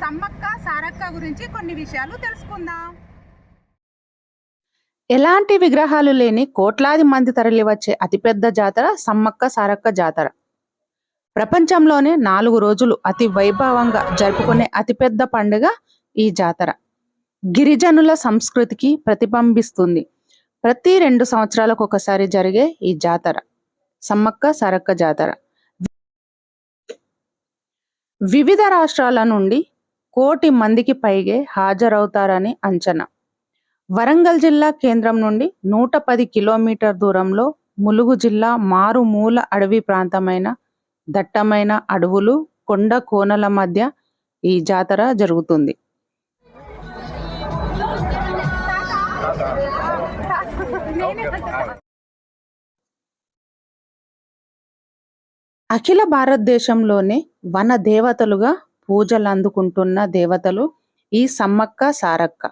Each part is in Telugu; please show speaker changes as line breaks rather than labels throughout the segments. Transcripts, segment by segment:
సమ్మక్క సారక్క గురించి కొన్ని విషయాలు తెలుసుకుందాం.
ఎలాంటి విగ్రహాలు లేని కోట్లాది మంది తరలివచ్చే అతిపెద్ద జాతర సమ్మక్క సారక్క జాతర. ప్రపంచంలోనే నాలుగు రోజులు అతి వైభవంగా జరుపుకునే అతిపెద్ద పండుగ ఈ జాతర. గిరిజనుల సంస్కృతికి ప్రతిబింబిస్తుంది. ప్రతి రెండు సంవత్సరాలకు ఒకసారి జరిగే ఈ జాతర. సమ్మక్క సారక్క జాతర. వివిధ రాష్ట్రాల నుండి కోటి మందికి పైగే హాజరవుతారని అంచనా. వరంగల్ జిల్లా కేంద్రం నుండి నూట పది కిలోమీటర్ దూరంలో ములుగు జిల్లా మారుమూల అడవి ప్రాంతమైన దట్టమైన అడవులు కొండ కోనల మధ్య ఈ జాతర జరుగుతుంది. అఖిల భారతదేశంలోనే వన దేవతలుగా పూజలు అందుకుంటున్న దేవతలు ఈ సమ్మక్క సారక్క.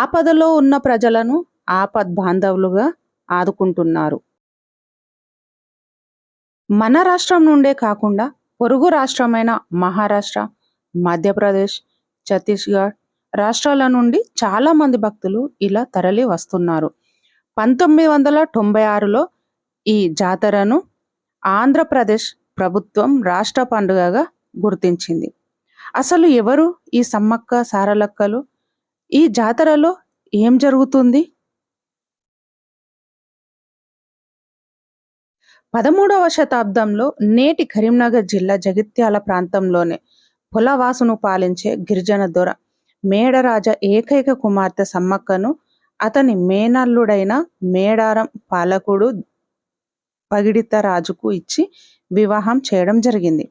ఆపదలో ఉన్న ప్రజలను ఆపద్ బాంధవులుగా ఆదుకుంటున్నారు. మన రాష్ట్రం నుండే కాకుండా పొరుగు రాష్ట్రమైన మహారాష్ట్ర మధ్యప్రదేశ్ ఛత్తీస్గఢ్ రాష్ట్రాల నుండి చాలా మంది భక్తులు ఇలా తరలి వస్తున్నారు. పంతొమ్మిది వందల తొంభై ఆరులో ఈ జాతరను ఆంధ్రప్రదేశ్ ప్రభుత్వం రాష్ట్ర పండుగగా గుర్తించింది. అసలు ఎవరు ఈ సమ్మక్క సారలక్కలు? ఈ జాతరలో ఏం జరుగుతుంది? పదమూడవ శతాబ్దంలో నేటి కరీంనగర్ జిల్లా జగిత్యాల ప్రాంతంలోనే పులవాసును పాలించే గిరిజన దొర మేడరాజ ఏకైక కుమార్తె సమ్మక్కను అతని మేనల్లుడైన మేడారం పాలకుడు పగిడిత రాజుకు ఇచ్చి వివాహం చేయడం జరిగింది.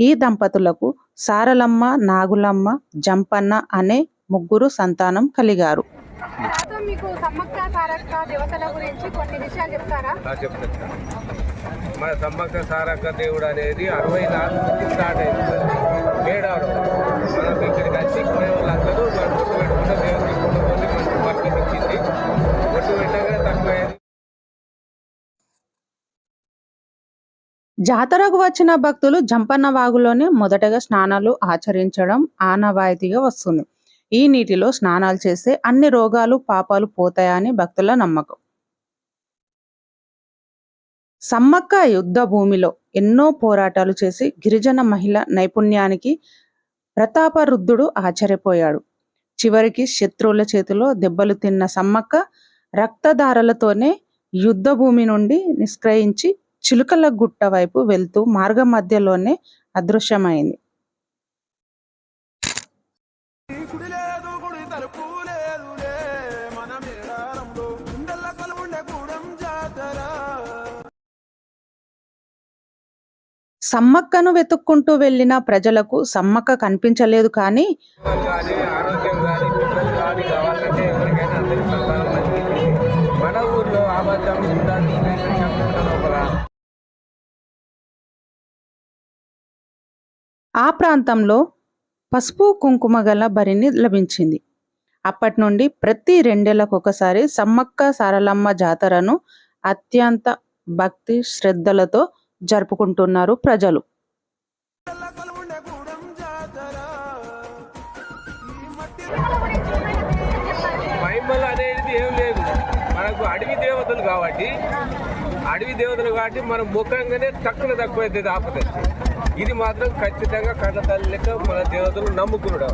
ఈ దంపతులకు సారలమ్మ నాగులమ్మ జంపన్న అనే ముగ్గురు సంతానం కలిగారు.
మీకు సమ్మక్క సారక్క దేవతల గురించి కొన్ని విషయాలు చెప్తారా?
ఆ చెప్తా మన సమ్మక్క సారక్క దేవుడు అనేది అరవై నాలుగు నుంచి స్టార్ట్ అయింది. మేడారం మనం ఇక్కడికి వచ్చి పోయే వాళ్ళందరూ
జాతరకు వచ్చిన భక్తులు జంపన్న వాగులోనే మొదటగా స్నానాలు ఆచరించడం ఆనవాయితీగా వస్తుంది. ఈ నీటిలో స్నానాలు చేస్తే అన్ని రోగాలు పాపాలు పోతాయని భక్తుల నమ్మకం. సమ్మక్క యుద్ధ భూమిలో ఎన్నో పోరాటాలు చేసి గిరిజన మహిళ నైపుణ్యానికి ప్రతాపరుద్ధుడు ఆశ్చర్యపోయాడు. చివరికి శత్రువుల చేతిలో దెబ్బలు తిన్న సమ్మక్క రక్తధారలతోనే యుద్ధ భూమి నుండి నిష్క్రయించి చిలుకల గుట్ట వైపు వెళ్తూ మార్గ మధ్యలోనే అదృశ్యమైంది. సమ్మక్కను వెతుక్కుంటూ వెళ్ళిన ప్రజలకు సమ్మక్క కనిపించలేదు కానీ
మన ఊర్లో అబద్ధం
ఆ ప్రాంతంలో పసుపు కుంకుమ గల బరిని లభించింది. అప్పటి నుండి ప్రతి రెండేళ్ళకు ఒకసారి సమ్మక్క సారలమ్మ జాతరను అత్యంత భక్తి శ్రద్ధలతో జరుపుకుంటున్నారు ప్రజలు.
అనేది ఏం మనకు అడవి దేవతలు కాబట్టి అడవి దేవతలు కాబట్టి మనం ముఖంగానే తక్కువ తక్కువ అవుతుంది ఆపద ఇది మాత్రం ఖచ్చితంగా కళ్ళ తల్లి లెక్క మన దేవతలు నమ్ముకున్నాడు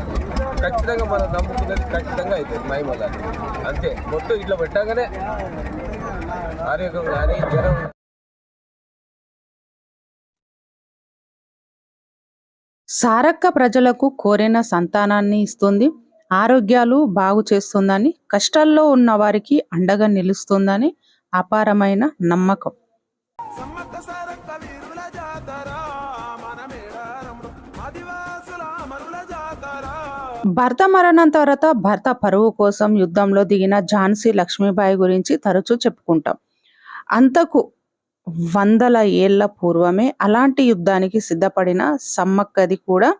ఖచ్చితంగా మనం నమ్ముకున్నది ఖచ్చితంగా అవుతుంది మహిమలు అంతే. మొత్తం ఇట్లా పెట్టగానే ఆరోగ్యం కానీ జ్వరం
సారక్క ప్రజలకు కోరిన సంతానాన్ని ఇస్తుంది. ఆరోగ్యాలు బాగు చేస్తుందని కష్టాల్లో ఉన్న వారికి అండగా నిలుస్తుందని అపారమైన నమ్మకం. భర్త మరణం తర్వాత భర్త పరువు కోసం యుద్ధంలో దిగిన ఝాన్సీ లక్ష్మీబాయి గురించి తరచూ చెప్పుకుంటాం. అంతకు వందల ఏళ్ళ పూర్వమే అలాంటి యుద్ధానికి సిద్ధపడిన సమ్మక్కది కూడా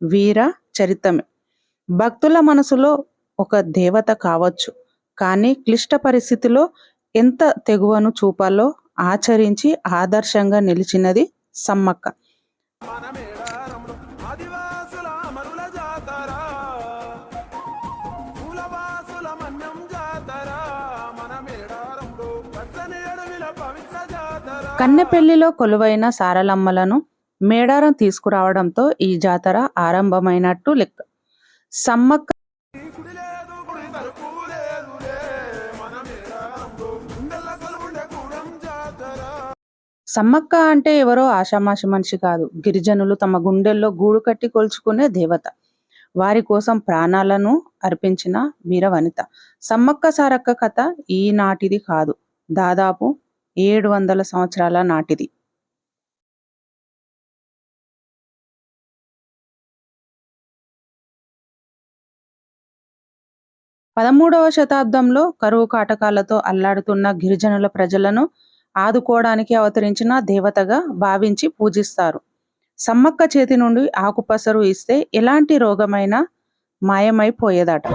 వీర చరితమే భక్తుల మనసులో ఒక దేవత కావచ్చు కానీ క్లిష్ట పరిస్థితిలో ఎంత తెగువను చూపాలో ఆచరించి ఆదర్శంగా నిలిచినది సమ్మక్క. కన్నెపెల్లిలో కొలువైన సారలమ్మలను మేడారం తీసుకురావడంతో ఈ జాతర ఆరంభమైనట్టు లెక్క. సమ్మక్క సమ్మక్క అంటే ఎవరో ఆషామాషి మనిషి కాదు. గిరిజనులు తమ గుండెల్లో గూడు కట్టి కొల్చుకునే దేవత. వారి కోసం ప్రాణాలను అర్పించిన వీరవనిత. సమ్మక్క సారక్క కథ ఈనాటిది కాదు. దాదాపు ఏడు వందల సంవత్సరాల నాటిది. పదమూడవ శతాబ్దంలో కరువు కాటకాలతో అల్లాడుతున్న గిరిజనుల ప్రజలను ఆదుకోవడానికి అవతరించిన దేవతగా భావించి పూజిస్తారు. సమ్మక్క చేతి నుండి ఆకుపసరు ఇస్తే ఎలాంటి రోగమైనా మాయమైపోయేదట.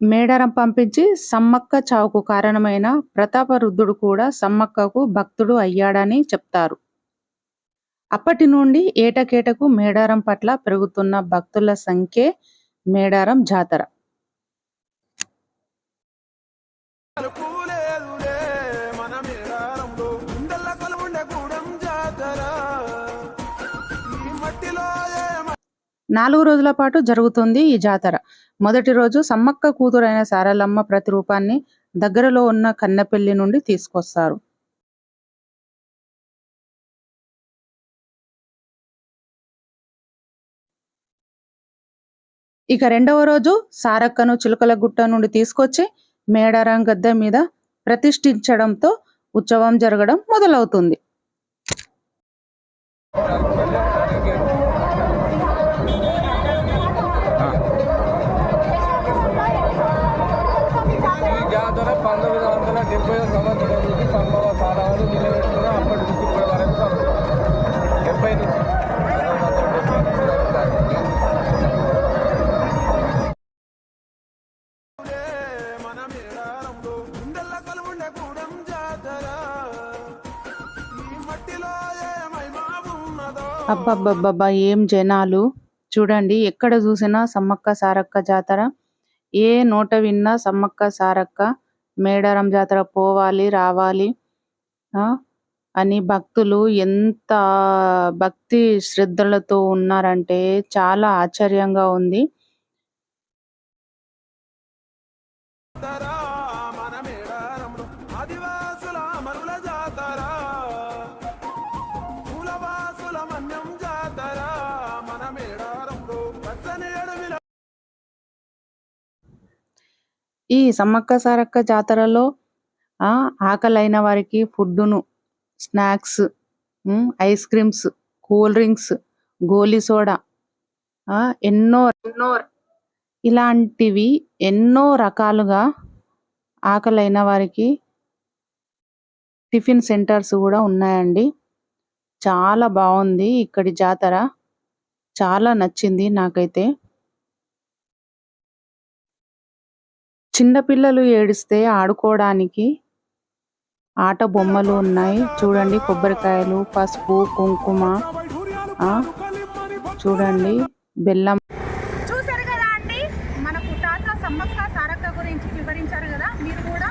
మేడారం పంపించి సమ్మక్క చావుకు కారణమైన ప్రతాపరుద్రుడు కూడా సమ్మక్కకు భక్తుడు అయ్యాడని చెప్తారు. అప్పటి నుండి ఏటకేటకు మేడారం పట్ల పెరుగుతున్న భక్తుల సంఖ్యే మేడారం జాతర. నాలుగు రోజుల పాటు జరుగుతుంది ఈ జాతర. మొదటి రోజు సమ్మక్క కూతురైన సారలమ్మ ప్రతిరూపాన్ని దగ్గరలో ఉన్న కన్నెపల్లి నుండి తీసుకొస్తారు. ఇక రెండవ రోజు సారక్కను చిలుకల గుట్ట నుండి తీసుకొచ్చి మేడారం గద్దె మీద ప్రతిష్ఠించడంతో ఉత్సవం జరగడం మొదలవుతుంది. అబ్బబ్బబ్బబ్బా ఏం జనాలు? చూడండి ఎక్కడ చూసినా సమ్మక్క సారక్క జాతర. ఏ నోట విన్నా సమ్మక్క సారక్క. మేడారం జాతర పోవాలి రావాలి ఆ? అని భక్తులు ఎంత భక్తి శ్రద్ధలతో ఉన్నారంటే చాలా ఆశ్చర్యంగా ఉంది. ఈ సమ్మక్క సారక్క జాతరలో ఆ ఆకలైన వారికి ఫుడ్డును snacks ice creams cool drinks గోలీ సోడా ఆ, ఎన్నో ఎన్నో ఇలాంటివి ఎన్నో రకాలుగా ఆకలైన వారికి టిఫిన్ సెంటర్స్ కూడా ఉన్నాయండి. చాలా బాగుంది. ఇక్కడి జాతర చాలా నచ్చింది నాకైతే. చిన్నపిల్లలు ఏడిస్తే ఆడుకోవడానికి ఆట బొమ్మలు ఉన్నాయి. చూడండి కొబ్బరికాయలు పసుపు కుంకుమ చూడండి బెల్లం.
చూసారు కదా అండి? మనకు తాత సమ్మక్క సారక్క గురించి వివరించారు కదా? మీరు కూడా